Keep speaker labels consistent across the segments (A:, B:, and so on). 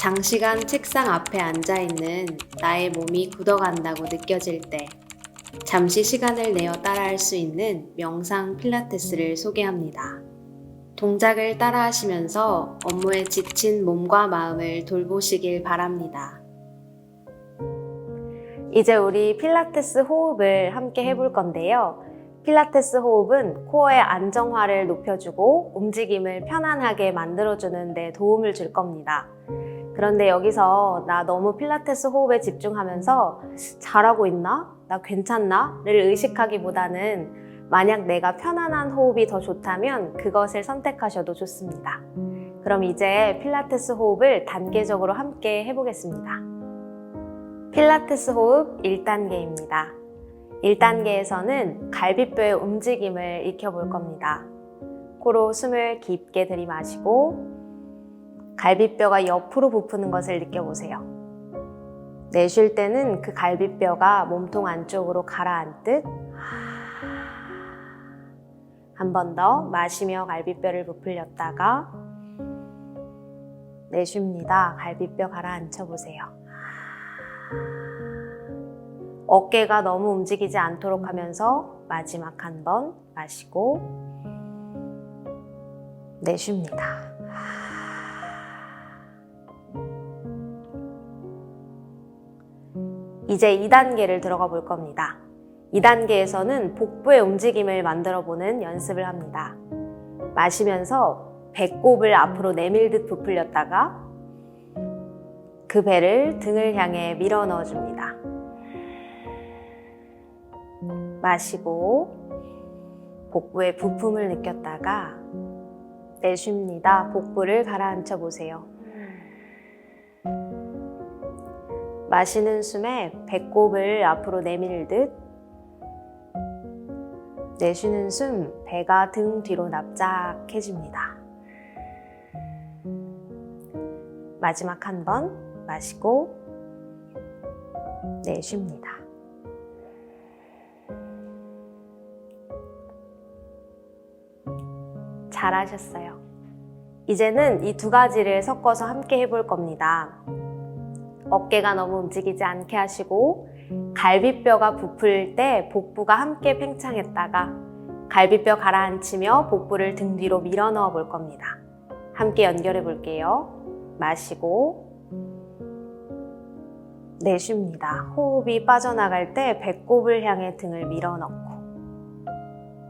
A: 장시간 책상 앞에 앉아 있는 나의 몸이 굳어간다고 느껴질 때 잠시 시간을 내어 따라할 수 있는 명상 필라테스를 소개합니다. 동작을 따라 하시면서 업무에 지친 몸과 마음을 돌보시길 바랍니다. 이제 우리 필라테스 호흡을 함께 해볼 건데요. 필라테스 호흡은 코어의 안정화를 높여주고 움직임을 편안하게 만들어주는 데 도움을 줄 겁니다. 그런데 여기서 나 너무 필라테스 호흡에 집중하면서 잘하고 있나? 나 괜찮나? 를 의식하기보다는 만약 내가 편안한 호흡이 더 좋다면 그것을 선택하셔도 좋습니다. 그럼 이제 필라테스 호흡을 단계적으로 함께 해보겠습니다. 필라테스 호흡 1단계입니다. 1단계에서는 갈비뼈의 움직임을 익혀볼 겁니다. 코로 숨을 깊게 들이마시고 갈비뼈가 옆으로 부푸는 것을 느껴보세요. 내쉴 때는 그 갈비뼈가 몸통 안쪽으로 가라앉듯 한 번 더 마시며 갈비뼈를 부풀렸다가 내쉽니다. 갈비뼈 가라앉혀 보세요. 어깨가 너무 움직이지 않도록 하면서 마지막 한 번 마시고 내쉽니다. 이제 2단계를 들어가 볼 겁니다. 2단계에서는 복부의 움직임을 만들어 보는 연습을 합니다. 마시면서 배꼽을 앞으로 내밀듯 부풀렸다가 그 배를 등을 향해 밀어 넣어 줍니다. 마시고 복부의 부품을 느꼈다가 내쉽니다. 복부를 가라앉혀 보세요. 마시는 숨에 배꼽을 앞으로 내밀듯 내쉬는 숨 배가 등 뒤로 납작해집니다. 마지막 한 번 마시고 내쉽니다. 잘하셨어요. 이제는 이 두 가지를 섞어서 함께 해볼 겁니다. 어깨가 너무 움직이지 않게 하시고 갈비뼈가 부풀 때 복부가 함께 팽창했다가 갈비뼈 가라앉히며 복부를 등 뒤로 밀어 넣어 볼 겁니다. 함께 연결해 볼게요. 마시고 내쉽니다. 호흡이 빠져나갈 때 배꼽을 향해 등을 밀어 넣고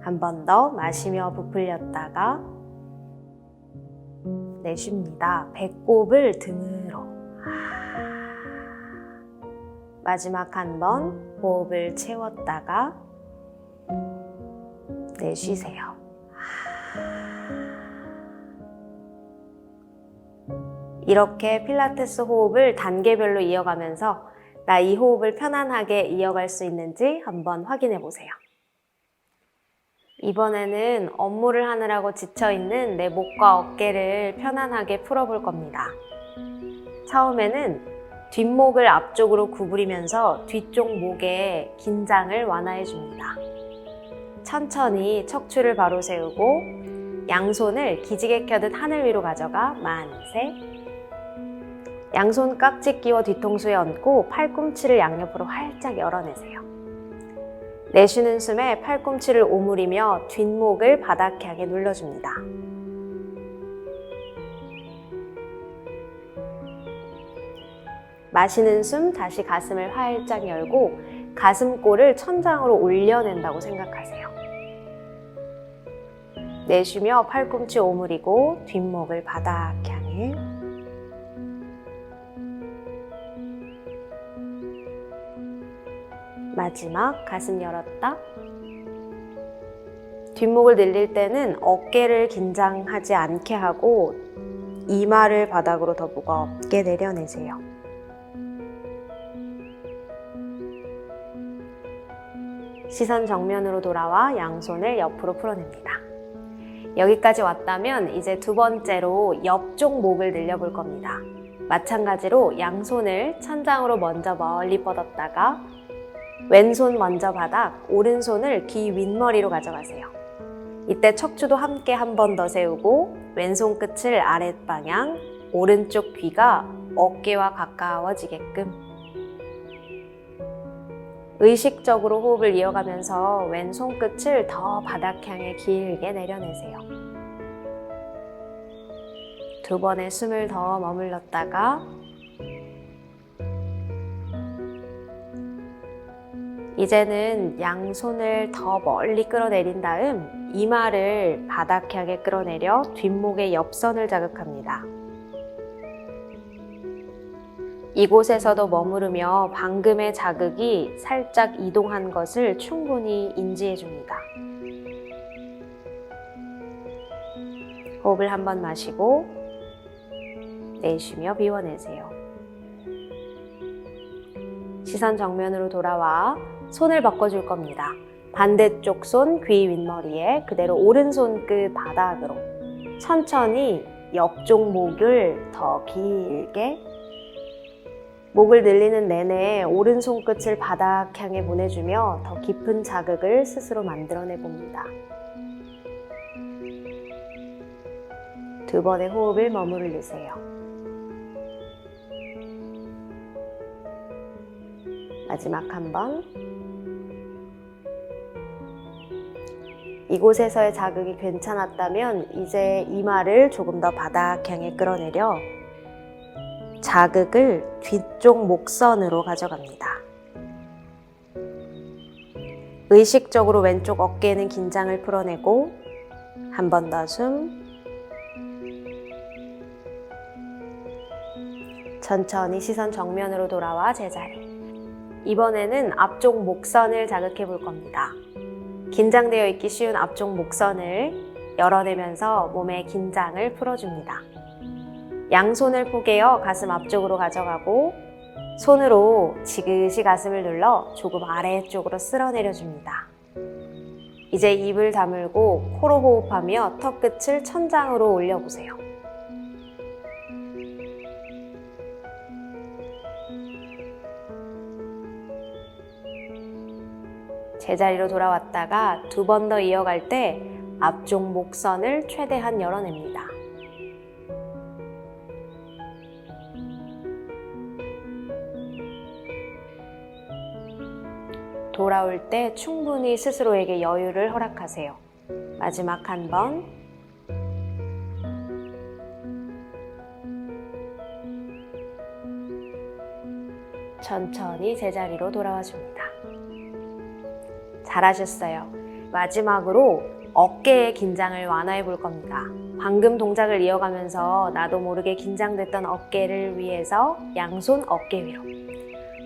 A: 한 번 더 마시며 부풀렸다가 내쉽니다. 배꼽을 등으로 마지막 한 번 호흡을 채웠다가 내쉬세요. 이렇게 필라테스 호흡을 단계별로 이어가면서 나 이 호흡을 편안하게 이어갈 수 있는지 한번 확인해 보세요. 이번에는 업무를 하느라고 지쳐있는 내 목과 어깨를 편안하게 풀어볼 겁니다. 처음에는 뒷목을 앞쪽으로 구부리면서 뒤쪽 목에 긴장을 완화해 줍니다. 천천히 척추를 바로 세우고 양손을 기지개 켜듯 하늘 위로 가져가 만세. 양손 깍지 끼워 뒤통수에 얹고 팔꿈치를 양옆으로 활짝 열어내세요. 내쉬는 숨에 팔꿈치를 오므리며 뒷목을 바닥 향해 눌러줍니다. 마시는 숨 다시 가슴을 활짝 열고 가슴골을 천장으로 올려낸다고 생각하세요. 내쉬며 팔꿈치 오므리고 뒷목을 바닥 향해 마지막 가슴 열었다. 뒷목을 늘릴 때는 어깨를 긴장하지 않게 하고 이마를 바닥으로 더 무겁게 내려내세요. 시선 정면으로 돌아와 양손을 옆으로 풀어냅니다. 여기까지 왔다면 이제 두 번째로 옆쪽 목을 늘려볼 겁니다. 마찬가지로 양손을 천장으로 먼저 멀리 뻗었다가 왼손 먼저 바닥, 오른손을 귀 윗머리로 가져가세요. 이때 척추도 함께 한 번 더 세우고 왼손 끝을 아랫 방향, 오른쪽 귀가 어깨와 가까워지게끔 의식적으로 호흡을 이어가면서 왼 손 끝을 더 바닥 향해 길게 내려내세요. 두 번의 숨을 더 머물렀다가 이제는 양손을 더 멀리 끌어내린 다음 이마를 바닥 향해 끌어내려 뒷목의 옆선을 자극합니다. 이곳에서도 머무르며 방금의 자극이 살짝 이동한 것을 충분히 인지해 줍니다. 호흡을 한 번 마시고 내쉬며 비워내세요. 시선 정면으로 돌아와 손을 바꿔줄 겁니다. 반대쪽 손 귀 윗머리에 그대로 오른손 끝 바닥으로 천천히 옆쪽 목을 더 길게 목을 늘리는 내내 오른손 끝을 바닥 향해 보내주며 더 깊은 자극을 스스로 만들어내 봅니다. 두 번의 호흡을 머무르세요. 마지막 한 번. 이곳에서의 자극이 괜찮았다면 이제 이마를 조금 더 바닥 향해 끌어내려 자극을 뒤쪽 목선으로 가져갑니다. 의식적으로 왼쪽 어깨에는 긴장을 풀어내고 한 번 더 숨. 천천히 시선 정면으로 돌아와 제자리. 이번에는 앞쪽 목선을 자극해 볼 겁니다. 긴장되어 있기 쉬운 앞쪽 목선을 열어내면서 몸의 긴장을 풀어줍니다. 양손을 포개어 가슴 앞쪽으로 가져가고 손으로 지그시 가슴을 눌러 조금 아래쪽으로 쓸어내려 줍니다. 이제 입을 다물고 코로 호흡하며 턱 끝을 천장으로 올려보세요. 제자리로 돌아왔다가 두 번 더 이어갈 때 앞쪽 목선을 최대한 열어냅니다. 돌아올 때 충분히 스스로에게 여유를 허락하세요. 마지막 한 번. 천천히 제자리로 돌아와 줍니다. 잘하셨어요. 마지막으로 어깨의 긴장을 완화해 볼 겁니다. 방금 동작을 이어가면서 나도 모르게 긴장됐던 어깨를 위해서 양손 어깨 위로.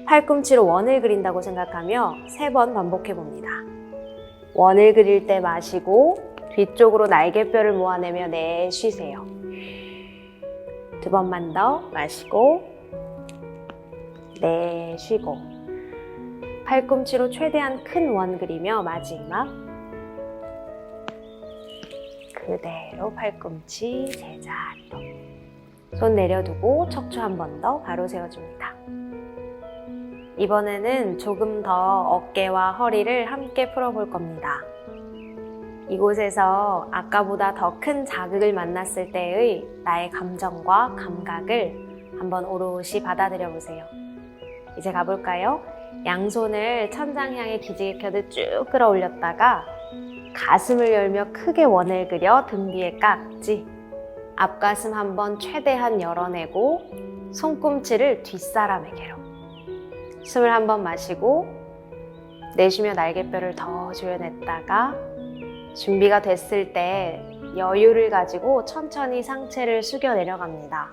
A: 팔꿈치로 원을 그린다고 생각하며 세 번 반복해 봅니다. 원을 그릴 때 마시고 뒤쪽으로 날개뼈를 모아내며 내쉬세요. 두 번만 더 마시고 내쉬고 팔꿈치로 최대한 큰 원 그리며 마지막 그대로 팔꿈치 제자리로 손 내려두고 척추 한 번 더 바로 세워줍니다. 이번에는 조금 더 어깨와 허리를 함께 풀어볼 겁니다. 이곳에서 아까보다 더 큰 자극을 만났을 때의 나의 감정과 감각을 한번 오롯이 받아들여 보세요. 이제 가볼까요? 양손을 천장 향해 기지개 켜듯 쭉 끌어올렸다가 가슴을 열며 크게 원을 그려 등 뒤에 깍지 앞가슴 한번 최대한 열어내고 손꿈치를 뒷사람에게로 숨을 한 번 마시고 내쉬며 날개뼈를 더 조여냈다가 준비가 됐을 때 여유를 가지고 천천히 상체를 숙여 내려갑니다.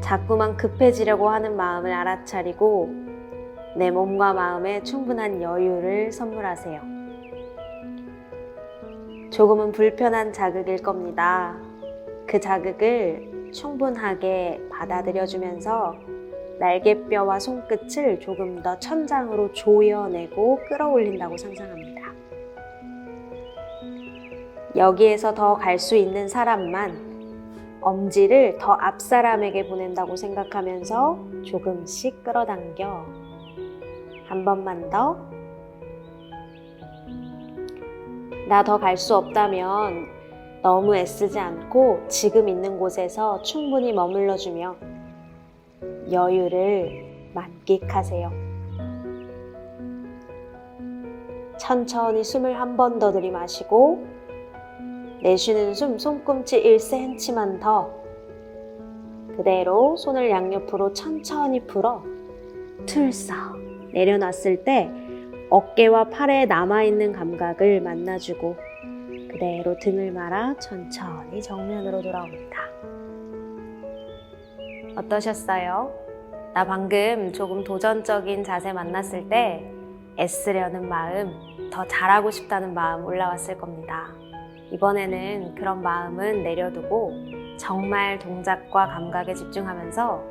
A: 자꾸만 급해지려고 하는 마음을 알아차리고 내 몸과 마음에 충분한 여유를 선물하세요. 조금은 불편한 자극일 겁니다. 그 자극을 충분하게 받아들여주면서 날개뼈와 손끝을 조금 더 천장으로 조여내고 끌어올린다고 상상합니다. 여기에서 더 갈 수 있는 사람만 엄지를 더 앞 사람에게 보낸다고 생각하면서 조금씩 끌어당겨 한 번만 더. 나 더 갈 수 없다면 너무 애쓰지 않고 지금 있는 곳에서 충분히 머물러주며 여유를 만끽하세요. 천천히 숨을 한 번 더 들이마시고 내쉬는 숨 손꿈치 1cm만 더 그대로 손을 양옆으로 천천히 풀어 틀썩 내려놨을 때 어깨와 팔에 남아있는 감각을 만나주고 그대로 등을 말아 천천히 정면으로 돌아옵니다. 어떠셨어요? 나 방금 조금 도전적인 자세 만났을 때 애쓰려는 마음, 더 잘하고 싶다는 마음 올라왔을 겁니다. 이번에는 그런 마음은 내려두고 정말 동작과 감각에 집중하면서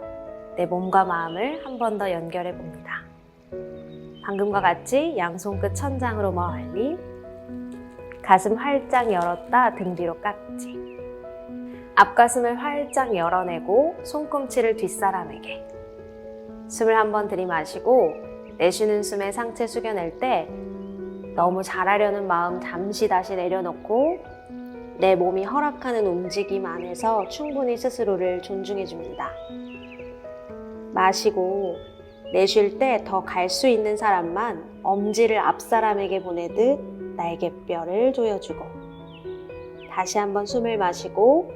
A: 내 몸과 마음을 한 번 더 연결해 봅니다. 방금과 같이 양손 끝 천장으로 멀리 가슴 활짝 열었다 등 뒤로 깍지 앞가슴을 활짝 열어내고 손꿈치를 뒷사람에게 숨을 한번 들이마시고 내쉬는 숨에 상체 숙여낼 때 너무 잘하려는 마음 잠시 다시 내려놓고 내 몸이 허락하는 움직임 안에서 충분히 스스로를 존중해 줍니다. 마시고 내쉴 때 더 갈 수 있는 사람만 엄지를 앞 사람에게 보내듯 날개뼈를 조여주고 다시 한번 숨을 마시고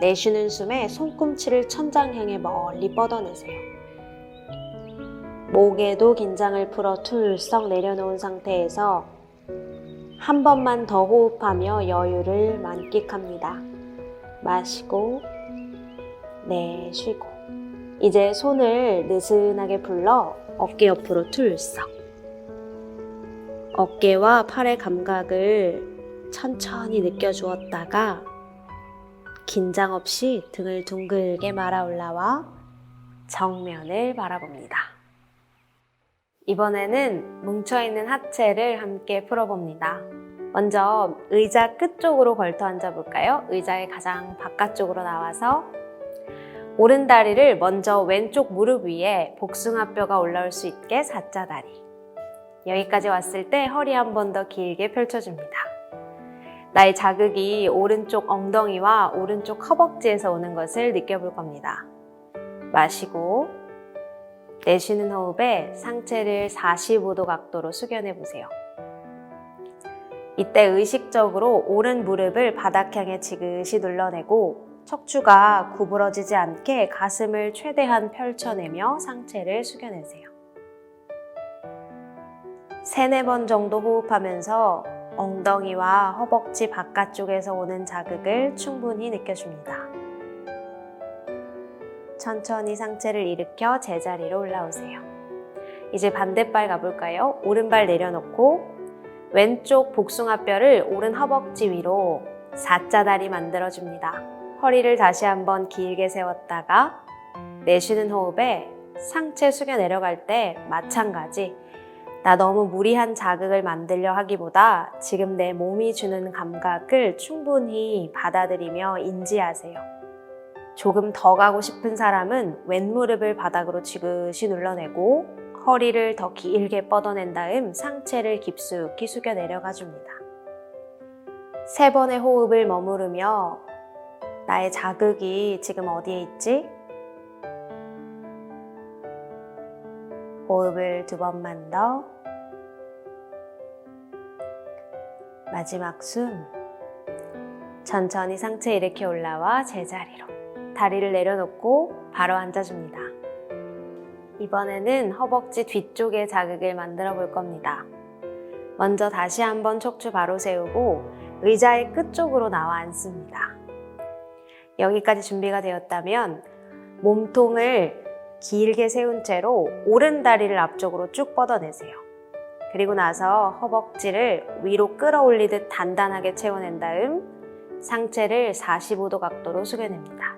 A: 내쉬는 숨에 손꿈치를 천장 향해 멀리 뻗어내세요. 목에도 긴장을 풀어 툴썩 내려놓은 상태에서 한 번만 더 호흡하며 여유를 만끽합니다. 마시고 내쉬고 이제 손을 느슨하게 불러 어깨 옆으로 툴썩 어깨와 팔의 감각을 천천히 느껴주었다가 긴장 없이 등을 둥글게 말아 올라와 정면을 바라봅니다. 이번에는 뭉쳐있는 하체를 함께 풀어봅니다. 먼저 의자 끝쪽으로 걸터 앉아볼까요? 의자의 가장 바깥쪽으로 나와서 오른 다리를 먼저 왼쪽 무릎 위에 복숭아뼈가 올라올 수 있게 사자 다리. 여기까지 왔을 때 허리 한 번 더 길게 펼쳐줍니다. 나의 자극이 오른쪽 엉덩이와 오른쪽 허벅지에서 오는 것을 느껴볼 겁니다. 마시고 내쉬는 호흡에 상체를 45도 각도로 숙여내 보세요. 이때 의식적으로 오른 무릎을 바닥 향해 지그시 눌러내고 척추가 구부러지지 않게 가슴을 최대한 펼쳐내며 상체를 숙여내세요. 세네 번 정도 호흡하면서 엉덩이와 허벅지 바깥쪽에서 오는 자극을 충분히 느껴줍니다. 천천히 상체를 일으켜 제자리로 올라오세요. 이제 반대발 가볼까요? 오른발 내려놓고 왼쪽 복숭아뼈를 오른 허벅지 위로 사자 다리 만들어줍니다. 허리를 다시 한번 길게 세웠다가 내쉬는 호흡에 상체 숙여 내려갈 때 마찬가지 나 너무 무리한 자극을 만들려 하기보다 지금 내 몸이 주는 감각을 충분히 받아들이며 인지하세요. 조금 더 가고 싶은 사람은 왼무릎을 바닥으로 지그시 눌러내고 허리를 더 길게 뻗어낸 다음 상체를 깊숙이 숙여 내려가 줍니다. 세 번의 호흡을 머무르며 나의 자극이 지금 어디에 있지? 호흡을 두 번만 더. 마지막 숨. 천천히 상체 일으켜 올라와 제자리로. 다리를 내려놓고 바로 앉아줍니다. 이번에는 허벅지 뒤쪽에 자극을 만들어 볼 겁니다. 먼저 다시 한번 척추 바로 세우고 의자의 끝쪽으로 나와 앉습니다. 여기까지 준비가 되었다면 몸통을 길게 세운 채로 오른 다리를 앞쪽으로 쭉 뻗어내세요. 그리고 나서 허벅지를 위로 끌어올리듯 단단하게 채워낸 다음 상체를 45도 각도로 숙여냅니다.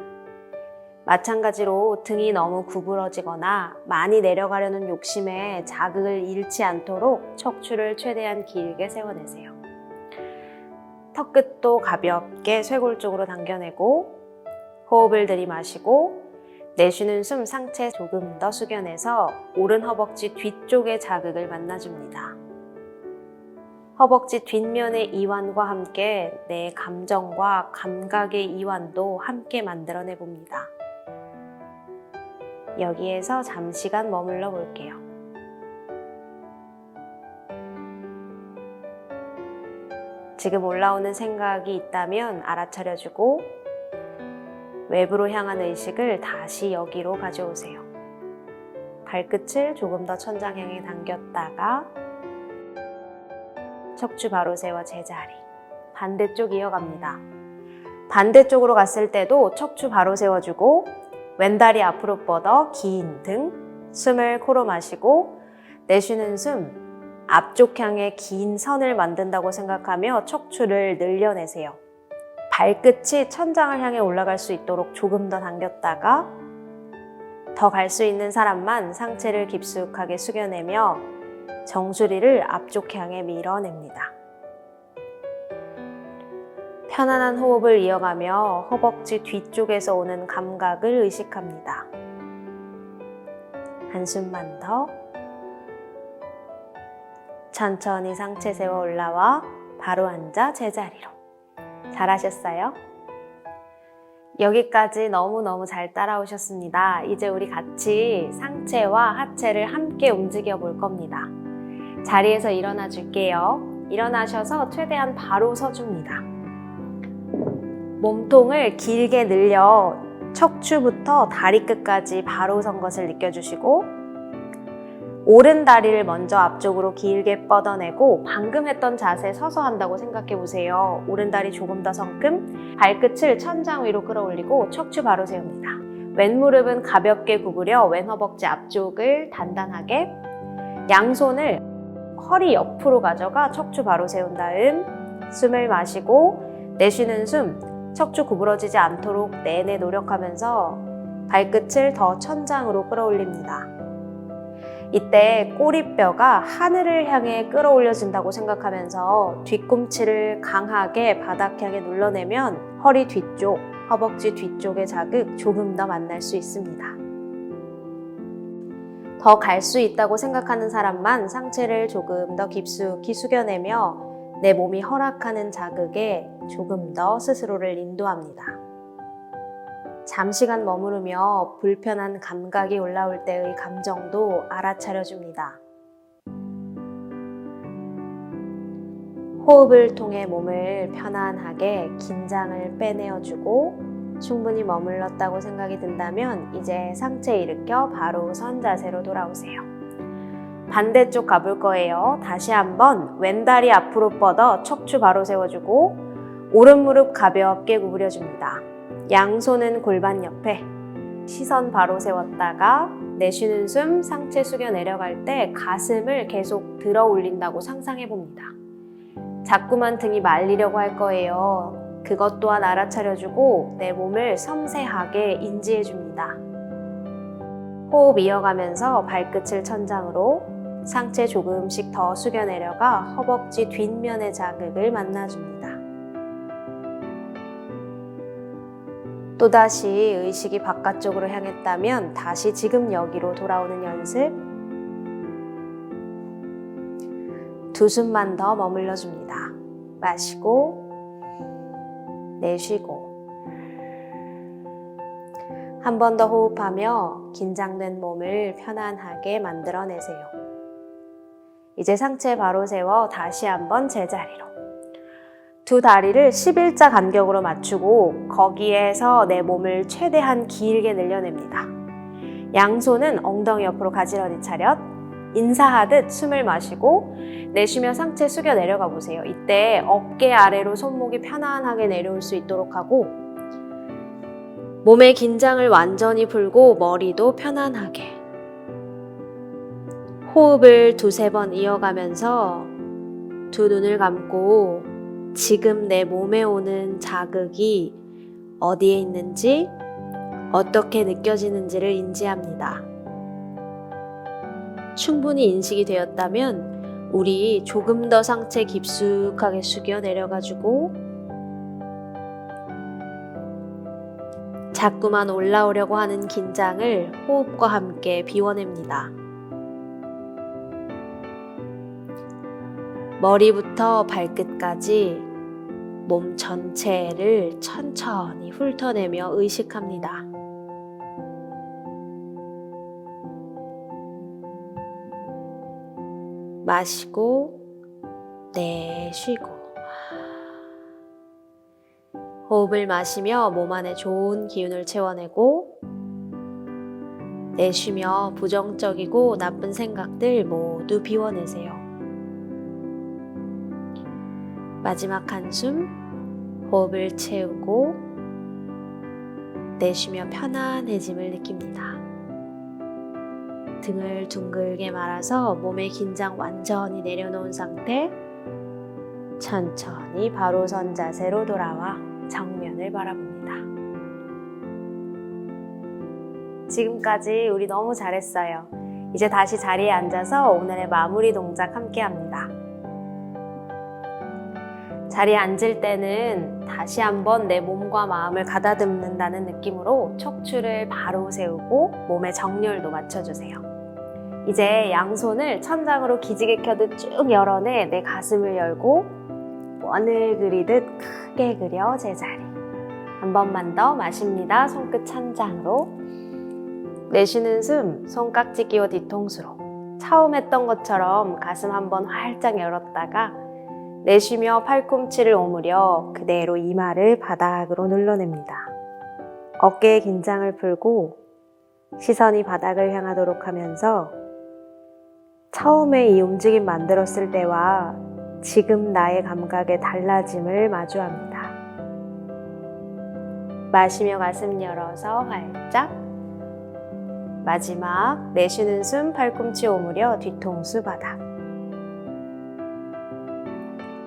A: 마찬가지로 등이 너무 구부러지거나 많이 내려가려는 욕심에 자극을 잃지 않도록 척추를 최대한 길게 세워내세요. 턱끝도 가볍게 쇄골 쪽으로 당겨내고 호흡을 들이마시고 내쉬는 숨 상체 조금 더 숙여내서 오른 허벅지 뒤쪽의 자극을 만나줍니다. 허벅지 뒷면의 이완과 함께 내 감정과 감각의 이완도 함께 만들어내 봅니다. 여기에서 잠시간 머물러 볼게요. 지금 올라오는 생각이 있다면 알아차려주고 외부로 향한 의식을 다시 여기로 가져오세요. 발끝을 조금 더 천장 향해 당겼다가 척추 바로 세워 제자리. 반대쪽 이어갑니다. 반대쪽으로 갔을 때도 척추 바로 세워주고 왼다리 앞으로 뻗어 긴 등 숨을 코로 마시고 내쉬는 숨 앞쪽 향해 긴 선을 만든다고 생각하며 척추를 늘려내세요. 발끝이 천장을 향해 올라갈 수 있도록 조금 더 당겼다가 더 갈 수 있는 사람만 상체를 깊숙하게 숙여내며 정수리를 앞쪽 향해 밀어냅니다. 편안한 호흡을 이어가며 허벅지 뒤쪽에서 오는 감각을 의식합니다. 한숨만 더. 천천히 상체 세워 올라와 바로 앉아 제자리로. 잘하셨어요? 여기까지 너무너무 잘 따라오셨습니다. 이제 우리 같이 상체와 하체를 함께 움직여 볼 겁니다. 자리에서 일어나 줄게요. 일어나셔서 최대한 바로 서줍니다. 몸통을 길게 늘려 척추부터 다리 끝까지 바로 선 것을 느껴주시고 오른 다리를 먼저 앞쪽으로 길게 뻗어내고 방금 했던 자세 서서 한다고 생각해 보세요. 오른 다리 조금 더 성큼 발끝을 천장 위로 끌어올리고 척추 바로 세웁니다. 왼 무릎은 가볍게 구부려 왼 허벅지 앞쪽을 단단하게 양손을 허리 옆으로 가져가 척추 바로 세운 다음 숨을 마시고 내쉬는 숨 척추 구부러지지 않도록 내내 노력하면서 발끝을 더 천장으로 끌어올립니다. 이때 꼬리뼈가 하늘을 향해 끌어올려진다고 생각하면서 뒤꿈치를 강하게 바닥 향해 눌러내면 허리 뒤쪽, 허벅지 뒤쪽의 자극 조금 더 만날 수 있습니다. 더 갈 수 있다고 생각하는 사람만 상체를 조금 더 깊숙이 숙여내며 내 몸이 허락하는 자극에 조금 더 스스로를 인도합니다. 잠시간 머무르며 불편한 감각이 올라올 때의 감정도 알아차려 줍니다. 호흡을 통해 몸을 편안하게 긴장을 빼내어 주고 충분히 머물렀다고 생각이 든다면 이제 상체 일으켜 바로 선 자세로 돌아오세요. 반대쪽 가볼 거예요. 다시 한번 왼다리 앞으로 뻗어 척추 바로 세워주고 오른 무릎 가볍게 구부려줍니다. 양손은 골반 옆에 시선 바로 세웠다가 내쉬는 숨 상체 숙여 내려갈 때 가슴을 계속 들어 올린다고 상상해 봅니다. 자꾸만 등이 말리려고 할 거예요. 그것 또한 알아차려주고 내 몸을 섬세하게 인지해 줍니다. 호흡 이어가면서 발끝을 천장으로 상체 조금씩 더 숙여 내려가 허벅지 뒷면의 자극을 만나줍니다. 또다시 의식이 바깥쪽으로 향했다면 다시 지금 여기로 돌아오는 연습. 두 숨만 더 머물러 줍니다. 마시고, 내쉬고. 한 번 더 호흡하며 긴장된 몸을 편안하게 만들어내세요. 이제 상체 바로 세워 다시 한번 제자리로. 두 다리를 11자 간격으로 맞추고 거기에서 내 몸을 최대한 길게 늘려냅니다. 양손은 엉덩이 옆으로 가지런히 차렷. 인사하듯 숨을 마시고 내쉬며 상체 숙여 내려가 보세요. 이때 어깨 아래로 손목이 편안하게 내려올 수 있도록 하고 몸의 긴장을 완전히 풀고 머리도 편안하게 호흡을 두세 번 이어가면서 두 눈을 감고 지금 내 몸에 오는 자극이 어디에 있는지, 어떻게 느껴지는지를 인지합니다. 충분히 인식이 되었다면 우리 조금 더 상체 깊숙하게 숙여 내려가지고 자꾸만 올라오려고 하는 긴장을 호흡과 함께 비워냅니다. 머리부터 발끝까지 몸 전체를 천천히 훑어내며 의식합니다. 마시고 내쉬고 호흡을 마시며 몸 안에 좋은 기운을 채워내고 내쉬며 부정적이고 나쁜 생각들 모두 비워내세요. 마지막 한숨 호흡을 채우고 내쉬며 편안해짐을 느낍니다. 등을 둥글게 말아서 몸의 긴장 완전히 내려놓은 상태 천천히 바로 선 자세로 돌아와 정면을 바라봅니다. 지금까지 우리 너무 잘했어요. 이제 다시 자리에 앉아서 오늘의 마무리 동작 함께 합니다. 자리에 앉을 때는 다시 한번 내 몸과 마음을 가다듬는다는 느낌으로 척추를 바로 세우고 몸의 정렬도 맞춰주세요. 이제 양손을 천장으로 기지개 켜듯 쭉 열어내 내 가슴을 열고 원을 그리듯 크게 그려 제자리. 한 번만 더 마십니다. 손끝 천장으로. 내쉬는 숨 손깍지 끼워 뒤통수로. 처음 했던 것처럼 가슴 한번 활짝 열었다가 내쉬며 팔꿈치를 오므려 그대로 이마를 바닥으로 눌러냅니다. 어깨의 긴장을 풀고 시선이 바닥을 향하도록 하면서 처음에 이 움직임 만들었을 때와 지금 나의 감각의 달라짐을 마주합니다. 마시며 가슴 열어서 활짝 마지막 내쉬는 숨 팔꿈치 오므려 뒤통수 바닥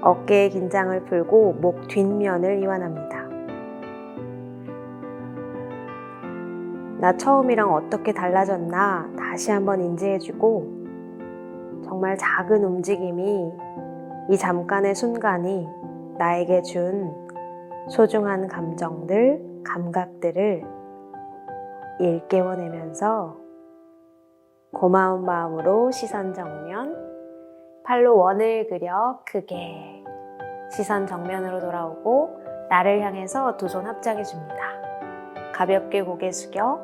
A: 어깨의 긴장을 풀고 목 뒷면을 이완합니다. 나 처음이랑 어떻게 달라졌나 다시 한번 인지해주고 정말 작은 움직임이 이 잠깐의 순간이 나에게 준 소중한 감정들, 감각들을 일깨워내면서 고마운 마음으로 시선 정면, 팔로 원을 그려 크게 시선 정면으로 돌아오고 나를 향해서 두 손 합작해 줍니다. 가볍게 고개 숙여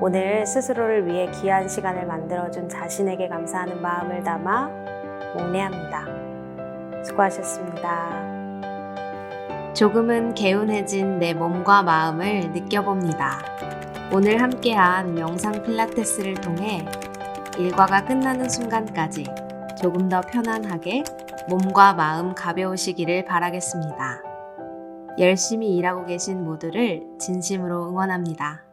A: 오늘 스스로를 위해 귀한 시간을 만들어준 자신에게 감사하는 마음을 담아 묵례합니다. 수고하셨습니다. 조금은 개운해진 내 몸과 마음을 느껴봅니다. 오늘 함께한 명상 필라테스를 통해 일과가 끝나는 순간까지 조금 더 편안하게 몸과 마음 가벼우시기를 바라겠습니다. 열심히 일하고 계신 모두를 진심으로 응원합니다.